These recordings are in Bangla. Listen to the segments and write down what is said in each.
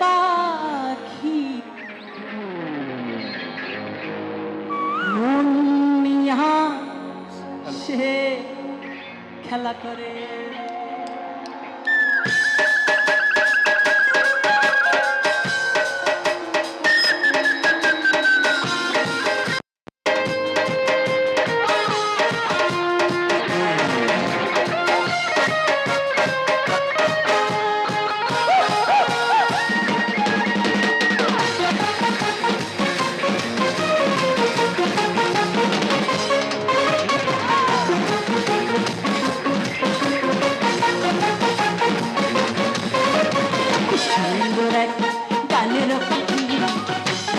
পাখি। সে খেলা করে।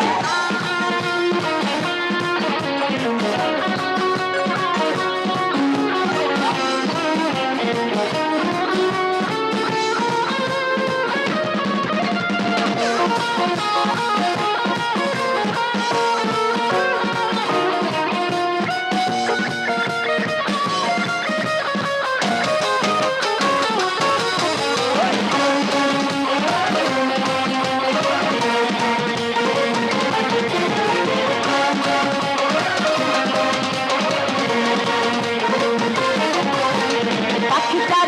করে kita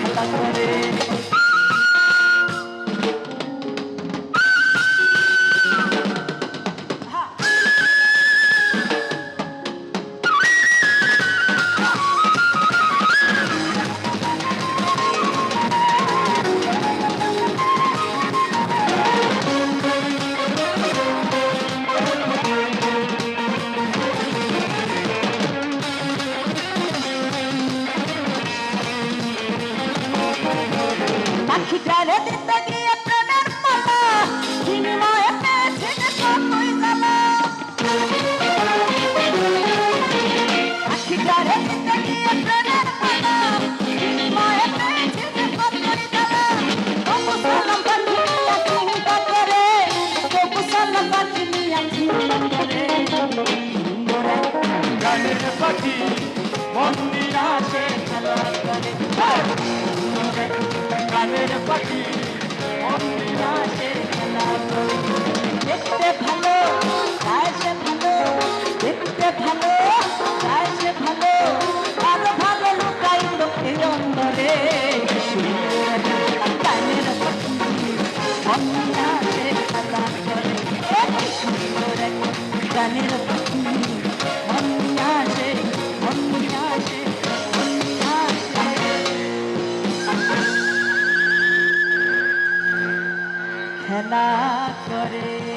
খেলা করে পাখিটারে দিতে গিয়ে প্রেমের মালা বিনিময়ে পেয়েছে যে কতই জ্বালা পাখিটারে দিতে গিয়ে প্রেমের মালা বিনিময়ে পেয়েছে যে কতই জ্বালা তবু সালাম পাখি নিয়া চিন্তা করে। তবু সালাম পাখি নিয়া চিন্তা করে। গানের পাখি মন্দিরা সে খেলা করে। গানের পাখি সে খেলা দেখতে ভালো গাইছে ভালো দেখতে ভালো গাইছে ভালো ভালো ভালো লুকাই লোকে অন্দরে গানের পাখি অন্যা সে খেলা করে গানের পাখি খেলা করে